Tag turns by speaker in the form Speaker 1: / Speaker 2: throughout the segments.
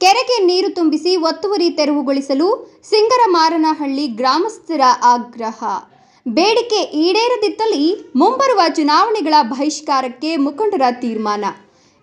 Speaker 1: ಕೆರೆಗೆ ನೀರು ತುಂಬಿಸಿ ಒತ್ತುವರಿ ತೆರವುಗೊಳಿಸಲು ಸಿಂಗರಮಾರನಹಳ್ಳಿ ಗ್ರಾಮಸ್ಥರ ಆಗ್ರಹ. ಬೇಡಿಕೆ ಈಡೇರದಿದ್ದಲ್ಲಿ ಮುಂಬರುವ ಚುನಾವಣೆಗಳ ಬಹಿಷ್ಕಾರಕ್ಕೆ ಮುಖಂಡರ ತೀರ್ಮಾನ.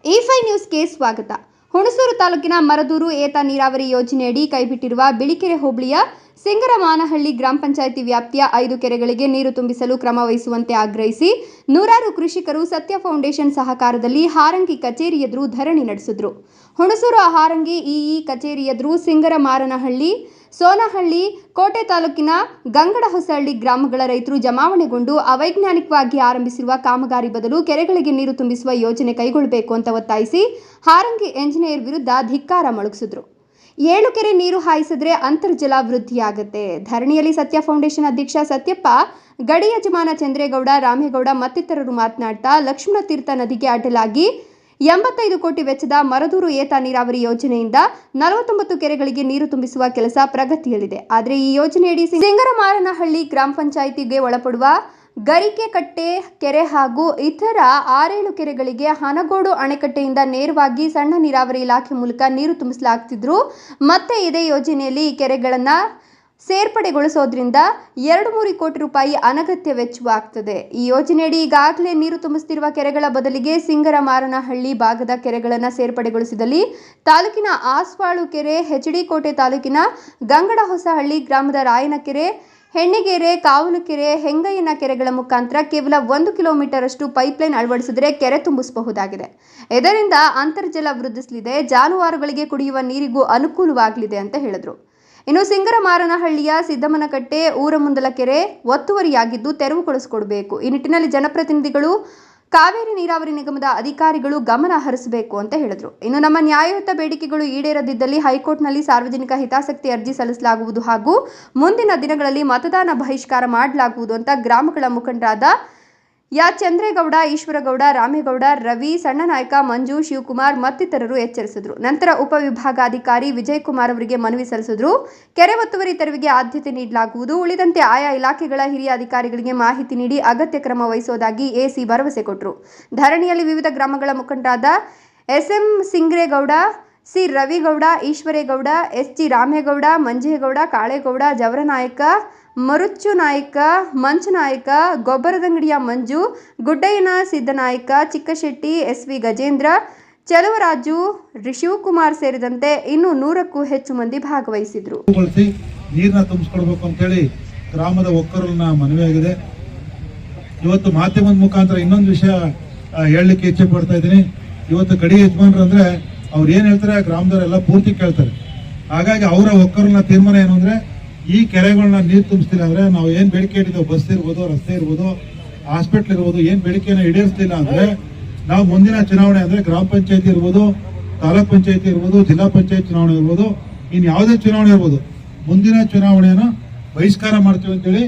Speaker 1: ಇಫೈ ನ್ಯೂಸ್ಗೆ ಸ್ವಾಗತ. ಹುಣಸೂರು ತಾಲೂಕಿನ ಮರದೂರು ಏತ ನೀರಾವರಿ ಯೋಜನೆಯಡಿ ಕೈಬಿಟ್ಟಿರುವ ಬಿಳಿಕೆರೆ ಹೋಬಳಿಯ ಸಿಂಗರಮಾನಹಳ್ಳಿ ಗ್ರಾಮ ಪಂಚಾಯಿತಿ ವ್ಯಾಪ್ತಿಯ ಐದು ಕೆರೆಗಳಿಗೆ ನೀರು ತುಂಬಿಸಲು ಕ್ರಮ ವಹಿಸುವಂತೆ ಆಗ್ರಹಿಸಿ ನೂರಾರು ಕೃಷಿಕರು ಸತ್ಯ ಫೌಂಡೇಶನ್ ಸಹಕಾರದಲ್ಲಿ ಹಾರಂಗಿ ಕಚೇರಿ ಎದುರು ಧರಣಿ ನಡೆಸಿದ್ರು. ಹುಣಸೂರು ಹಾರಂಗಿ ಇಇ ಕಚೇರಿ ಎದುರು ಸಿಂಗರಮಾರನಹಳ್ಳಿ ಸೋನಹಳ್ಳಿ, ಕೋಟೆ ತಾಲೂಕಿನ ಗಂಗಡಹೊಸಹಳ್ಳಿ ಗ್ರಾಮಗಳ ರೈತರು ಜಮಾವಣೆಗೊಂಡು ಅವೈಜ್ಞಾನಿಕವಾಗಿ ಆರಂಭಿಸಿರುವ ಕಾಮಗಾರಿ ಬದಲು ಕೆರೆಗಳಿಗೆ ನೀರು ತುಂಬಿಸುವ ಯೋಜನೆ ಕೈಗೊಳ್ಳಬೇಕು ಅಂತ ಒತ್ತಾಯಿಸಿ ಹಾರಂಗಿ ಎಂಜಿನಿಯರ್ ವಿರುದ್ಧ ಧಿಕ್ಕಾರ ಮೊಳಗಿಸಿದ್ರು. ಏಳು ಕೆರೆ ನೀರು ಹಾಯಿಸಿದ್ರೆ ಅಂತರ್ಜಲ ವೃದ್ಧಿಯಾಗುತ್ತೆ. ಧರಣಿಯಲ್ಲಿ ಸತ್ಯ ಫೌಂಡೇಶನ್ ಅಧ್ಯಕ್ಷ ಸತ್ಯಪ್ಪ, ಗಡಿ ಯಜಮಾನ ಚಂದ್ರೇಗೌಡ, ರಾಮೇಗೌಡ ಮತ್ತಿತರರು ಮಾತನಾಡ್ತಾ ಲಕ್ಷ್ಮಣ ತೀರ್ಥ ನದಿಗೆ ಅಡ್ಡಲಾಗಿ ಎಂಬತ್ತೈದು ಕೋಟಿ ವೆಚ್ಚದ ಮರದೂರು ಏತ ನೀರಾವರಿ ಯೋಜನೆಯಿಂದ ನಲವತ್ತೊಂಬತ್ತು ಕೆರೆಗಳಿಗೆ ನೀರು ತುಂಬಿಸುವ ಕೆಲಸ ಪ್ರಗತಿಯಲ್ಲಿದೆ. ಆದರೆ ಈ ಯೋಜನೆಯಡಿ ಸಿಂಗರಮಾರನಹಳ್ಳಿ ಗ್ರಾಮ ಪಂಚಾಯಿತಿಗೆ ಒಳಪಡುವ ಗರಿಕೆ ಕಟ್ಟೆ ಕೆರೆ ಹಾಗೂ ಇತರ ಆರೇಳು ಕೆರೆಗಳಿಗೆ ಹನಗೋಡು ಅಣೆಕಟ್ಟೆಯಿಂದ ನೇರವಾಗಿ ಸಣ್ಣ ನೀರಾವರಿ ಇಲಾಖೆ ಮೂಲಕ ನೀರು ತುಂಬಿಸಲಾಗ್ತಿದ್ರು. ಮತ್ತೆ ಇದೇ ಯೋಜನೆಯಲ್ಲಿ ಈ ಕೆರೆಗಳನ್ನು ಸೇರ್ಪಡೆಗೊಳಿಸೋದ್ರಿಂದ ಎರಡು ಮೂರು ಕೋಟಿ ರೂಪಾಯಿ ಅನಗತ್ಯ ವೆಚ್ಚವಾಗ್ತದೆ. ಈ ಯೋಜನೆಯಡಿ ಈಗಾಗಲೇ ನೀರು ತುಂಬಿಸುತ್ತಿರುವ ಕೆರೆಗಳ ಬದಲಿಗೆ ಸಿಂಗರಮಾರನಹಳ್ಳಿ ಭಾಗದ ಕೆರೆಗಳನ್ನು ಸೇರ್ಪಡೆಗೊಳಿಸಿದಲ್ಲಿ ತಾಲೂಕಿನ ಆಸ್ವಾಳು ಕೆರೆ ಹೆಚ್ಡಿ ಕೋಟೆ ತಾಲೂಕಿನ ಗಂಗಡಹೊಸಹಳ್ಳಿ ಗ್ರಾಮದ ರಾಯನಕೆರೆ ಹೆಣ್ಣಿಗೆರೆ ಕಾವಲುಕೆರೆ ಹೆಂಗಯ್ಯನ ಕೆರೆಗಳ ಮುಖಾಂತರ ಕೇವಲ ಒಂದು ಕಿಲೋಮೀಟರ್ ಅಷ್ಟು ಪೈಪ್ಲೈನ್ ಅಳವಡಿಸಿದರೆ ಕೆರೆ ತುಂಬಿಸಬಹುದಾಗಿದೆ. ಇದರಿಂದ ಅಂತರ್ಜಲ ವೃದ್ಧಿಸಲಿದೆ. ಜಾನುವಾರುಗಳಿಗೆ ಕುಡಿಯುವ ನೀರಿಗೂ ಅನುಕೂಲವಾಗಲಿದೆ ಅಂತ ಹೇಳಿದ್ರು. ಇನ್ನು ಸಿಂಗರಮಾರನಹಳ್ಳಿಯ ಸಿದ್ದಮ್ಮನಕಟ್ಟೆ ಊರಮುಂದಲ ಕೆರೆ ಒತ್ತುವರಿಯಾಗಿದ್ದು ತೆರವುಗೊಳಿಸಿಕೊಡಬೇಕು ಈ ನಿಟ್ಟಿನಲ್ಲಿ ಜನಪ್ರತಿನಿಧಿಗಳು, ಕಾವೇರಿ ನೀರಾವರಿ ನಿಗಮದ ಅಧಿಕಾರಿಗಳು ಗಮನ ಹರಿಸಬೇಕು ಅಂತ ಹೇಳಿದ್ರು. ಇನ್ನು ನಮ್ಮ ನ್ಯಾಯಯುತ ಬೇಡಿಕೆಗಳು ಈಡೇರದಿದ್ದಲ್ಲಿ ಹೈಕೋರ್ಟ್ನಲ್ಲಿ ಸಾರ್ವಜನಿಕ ಹಿತಾಸಕ್ತಿ ಅರ್ಜಿ ಸಲ್ಲಿಸಲಾಗುವುದು ಹಾಗೂ ಮುಂದಿನ ದಿನಗಳಲ್ಲಿ ಮತದಾನ ಬಹಿಷ್ಕಾರ ಮಾಡಲಾಗುವುದು ಅಂತ ಗ್ರಾಮಗಳ ಮುಖಂಡರಾದ ಯಾ ಚಂದ್ರೇಗೌಡ, ಈಶ್ವರಗೌಡ, ರಾಮೇಗೌಡ, ರವಿ ಸಣ್ಣನಾಯಕ ಮಂಜು, ಶಿವಕುಮಾರ್ ಮತ್ತಿತರರು ಎಚ್ಚರಿಸಿದರು. ನಂತರ ಉಪವಿಭಾಗಾಧಿಕಾರಿ ವಿಜಯ್ ಕುಮಾರ್ ಅವರಿಗೆ ಮನವಿ ಸಲ್ಲಿಸಿದ್ರು. ಕೆರೆ ಒತ್ತುವರಿ ತೆರವಿಗೆ ಆದ್ಯತೆ ನೀಡಲಾಗುವುದು. ಉಳಿದಂತೆ ಆಯಾ ಇಲಾಖೆಗಳ ಹಿರಿಯ ಅಧಿಕಾರಿಗಳಿಗೆ ಮಾಹಿತಿ ನೀಡಿ ಅಗತ್ಯ ಕ್ರಮ ವಹಿಸೋದಾಗಿ ಎಸಿ ಭರವಸೆ ಕೊಟ್ಟರು ಧರಣಿಯಲ್ಲಿ ವಿವಿಧ ಗ್ರಾಮಗಳ ಮುಖಂಡರಾದ S M Singregowda C. Ravigowda, Eshwaregowda, S. G. Ramegowda, Manjegowda, Kalegowda, Javaranayaka ಮರುಚ್ಚು Nayaka Manchanayaka, ಗೊಬ್ಬರದಂಗಡಿಯ ಮಂಜು, ಗುಡ್ಡಯ್ಯನ ಸಿದ್ದನಾಯಕ, ಚಿಕ್ಕಶೆಟ್ಟಿ, ಎಸ್. ವಿ. ಗಜೇಂದ್ರ, ಚಲುವರಾಜು ಶಿವಕುಮಾರ್ ಸೇರಿದಂತೆ ಇನ್ನೂ ನೂರಕ್ಕೂ ಹೆಚ್ಚು ಮಂದಿ ಭಾಗವಹಿಸಿದ್ರು.
Speaker 2: ನೀರನ್ನ ತುಂಬಿಸ್ಕೊಡ್ಬೇಕು ಅಂತೇಳಿ ಗ್ರಾಮದ ಒಕ್ಕರನ್ನ ಮನವಿಯಾಗಿದೆ ಇವತ್ತು ಮಾಧ್ಯಮದ ಮುಖಾಂತರ ಇನ್ನೊಂದು ವಿಷಯ ಹೇಳಲಿಕ್ಕೆ ಇಚ್ಛೆ ಪಡ್ತಾ ಇದ್ದೀನಿ. ಇವತ್ತು ಗಡಿ ಯಜಮಾನರು ಅಂದ್ರೆ ಅವ್ರು ಏನು ಹೇಳ್ತಾರೆ ಗ್ರಾಮದವರೆಲ್ಲ ಪೂರ್ತಿ ಕೇಳ್ತಾರೆ. ಹಾಗಾಗಿ ಅವರ ಒಕ್ಕರನ್ನ ತೀರ್ಮಾನ ಏನು ಅಂದರೆ, ಈ ಕೆರೆಗಳನ್ನ ನೀರು ತುಂಬಿಸ್ತಿಲ್ಲ ಅಂದ್ರೆ ನಾವು ಏನು ಬೇಡಿಕೆ ಇಟ್ಟಿದ್ದೇವೆ ಬಸ್ ಇರ್ಬೋದು, ರಸ್ತೆ ಇರ್ಬೋದು ಹಾಸ್ಪಿಟ್ಲ್ ಇರ್ಬೋದು, ಏನು ಬೇಡಿಕೆಯನ್ನು ಈಡೇರಿಸ್ತಿಲ್ಲ ಅಂದರೆ, ನಾವು ಮುಂದಿನ ಚುನಾವಣೆ ಅಂದ್ರೆ ಗ್ರಾಮ ಪಂಚಾಯತಿ ಇರ್ಬೋದು, ತಾಲೂಕ್ ಪಂಚಾಯತಿ ಇರ್ಬೋದು, ಜಿಲ್ಲಾ ಪಂಚಾಯತ್ ಚುನಾವಣೆ ಇರ್ಬೋದು ಇನ್ನು ಯಾವುದೇ ಚುನಾವಣೆ ಇರ್ಬೋದು, ಮುಂದಿನ ಚುನಾವಣೆಯನ್ನು ಬಹಿಷ್ಕಾರ ಮಾಡ್ತೀವಿ ಅಂತೇಳಿ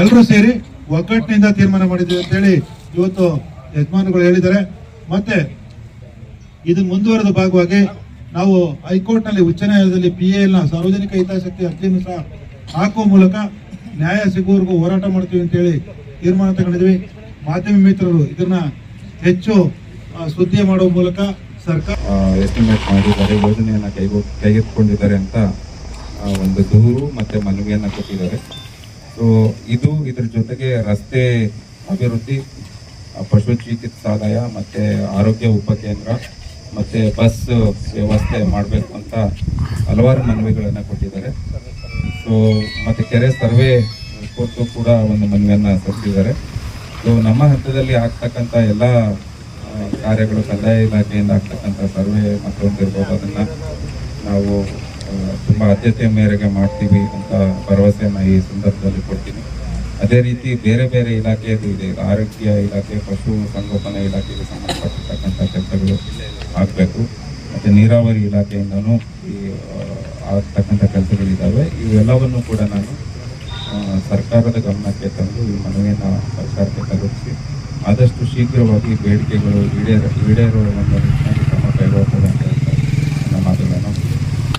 Speaker 2: ಎಲ್ಲರೂ ಸೇರಿ ಒಗ್ಗಟ್ಟಿನಿಂದ ತೀರ್ಮಾನ ಮಾಡಿದ್ದೀವಿ ಅಂತೇಳಿ ಇವತ್ತು ಯಜಮಾನಗಳು ಹೇಳಿದ್ದಾರೆ. ಮತ್ತೆ ಇದು ಮುಂದುವರೆದ ಭಾಗವಾಗಿ ನಾವು ಹೈಕೋರ್ಟ್ನಲ್ಲಿ ಉಚ್ಚ ನ್ಯಾಯಾಲಯದಲ್ಲಿ ಪಿ ಎಲ್ನ ಸಾರ್ವಜನಿಕ ಹಿತಾಸಕ್ತಿ ಅರ್ಜಿಯನ್ನು ಸಹ ಹಾಕುವ ಮೂಲಕ ನ್ಯಾಯ ಸಿಗುವವರೆಗೂ ಹೋರಾಟ ಮಾಡ್ತೀವಿ ಅಂತೇಳಿ ತೀರ್ಮಾನ ತಗೊಂಡಿದ್ವಿ. ಮಾಧ್ಯಮ ಮಿತ್ರರು ಇದನ್ನ ಹೆಚ್ಚು ಸುದ್ದಿ ಮಾಡುವ ಮೂಲಕ ಸರ್ಕಾರ
Speaker 3: ಎಸ್ಟಿಮೇಟ್ ಮಾಡಿದ್ದಾರೆ, ಯೋಜನೆಯನ್ನ ಕೈಗೊ, ಕೈಗೆತ್ತಿಕೊಂಡಿದ್ದಾರೆ ಅಂತ ಒಂದು ದೂರು ಮತ್ತೆ ಮನವಿಯನ್ನ ಕೊಟ್ಟಿದ್ದಾರೆ. ಸೊ ಇದು ಇದರ ಜೊತೆಗೆ ರಸ್ತೆ ಅಭಿವೃದ್ಧಿ ಪಶು ಚಿಕಿತ್ಸಾಲಯ ಮತ್ತೆ ಆರೋಗ್ಯ ಉಪಕೇಂದ್ರ ಮತ್ತೆ ಬಸ್ ವ್ಯವಸ್ಥೆ ಮಾಡಬೇಕು ಅಂತ ಹಲವಾರು ಮನವಿಗಳನ್ನ ಕೊಟ್ಟಿದ್ದಾರೆ. ಸೊ ಮತ್ತೆ ಕೆರೆ ಸರ್ವೆ ಕೊಟ್ಟು ಕೂಡ ಒಂದು ಮನವಿಯನ್ನ ಸಲ್ಲಿಸಿದ್ದಾರೆ. ಸೊ ನಮ್ಮ ಹಂತದಲ್ಲಿ ಆಗ್ತಕ್ಕಂಥ ಎಲ್ಲ ಕಾರ್ಯಗಳು ಕಂದಾಯ ಇಲಾಖೆಯಿಂದ ಆಗ್ತಕ್ಕಂಥ ಸರ್ವೆ ಮತ್ತೊಂದಿರ್ಬೋದು ಅದನ್ನು ನಾವು ತುಂಬಾ ಆದ್ಯತೆಯ ಮೇರೆಗೆ ಮಾಡ್ತೀವಿ ಅಂತ ಭರವಸೆಯನ್ನ ಈ ಸಂದರ್ಭದಲ್ಲಿ ಕೊಡ್ತೀನಿ. ಅದೇ ರೀತಿ ಬೇರೆ ಬೇರೆ ಇಲಾಖೆಯದು ಇದೆ. ಆರೋಗ್ಯ ಇಲಾಖೆ, ಪಶು ಸಂಗೋಪನಾ ಇಲಾಖೆಗೆ ಸಂಬಂಧಪಟ್ಟಿರ್ತಕ್ಕಂಥ ಕೆಲಸಗಳು ಆಗಬೇಕು. ಮತ್ತು ನೀರಾವರಿ ಇಲಾಖೆಯಿಂದನೂ ಈ ಆಗ್ತಕ್ಕಂಥ ಕೆಲಸಗಳಿದ್ದಾವೆ ಇವೆಲ್ಲವನ್ನು ಕೂಡ ನಾನು ಸರ್ಕಾರದ ಗಮನಕ್ಕೆ ತಂದು ಈ ಮನವಿಯನ್ನು ಸರ್ಕಾರಕ್ಕೆ ತಲುಪಿಸಿ ಆದಷ್ಟು ಶೀಘ್ರವಾಗಿ ಬೇಡಿಕೆಗಳು ಈಡೇರ, ಈಡೇರುವ ಒಂದು ಕ್ರಮ ಅಂತ